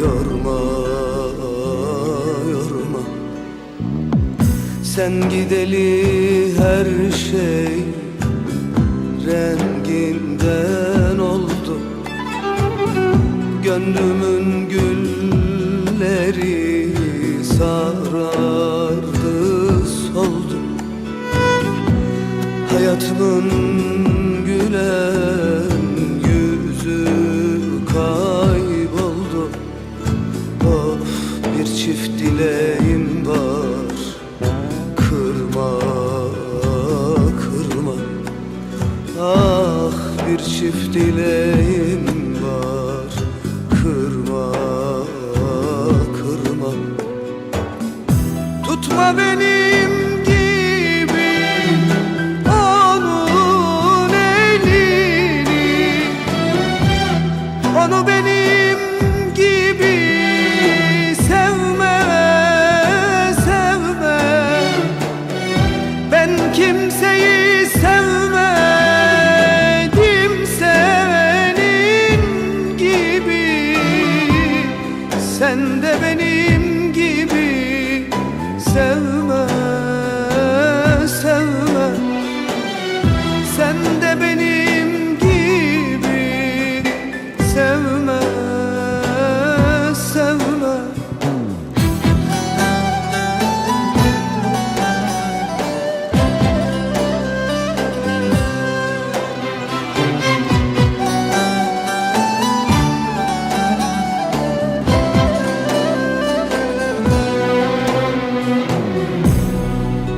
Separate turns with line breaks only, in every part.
yorma yorma. Sen gideli her şey renginden oldu. Gönlümün gülleri sarardı soldu. Hayatımın gülen çift dileğim var. Kırma, kırma. Ah bir çift dileğim var. Kırma, kırma. Tutma benim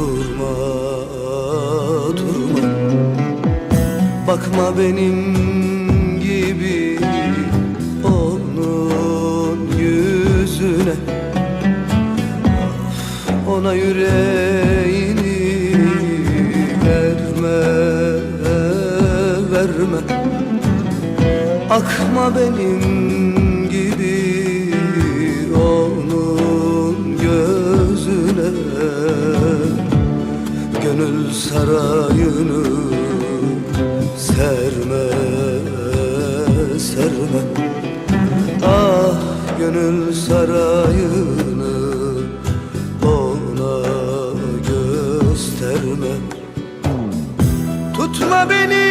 Durma, durma. Bakma benim gibi onun yüzüne. Ona yüreğini verme, verme. Akma benim sarayını serme, serme. Ah gönül sarayını ona gösterme. Tutma benim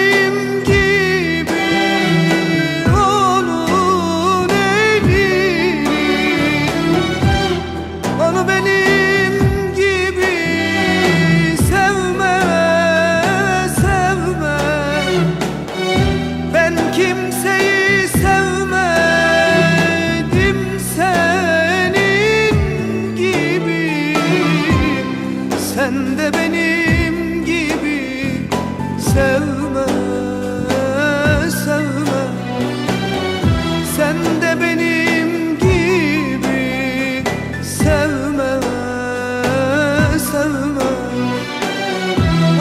sevme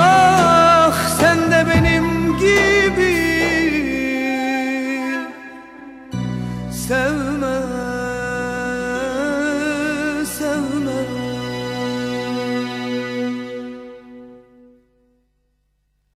Ah sen de benim gibi. Sevme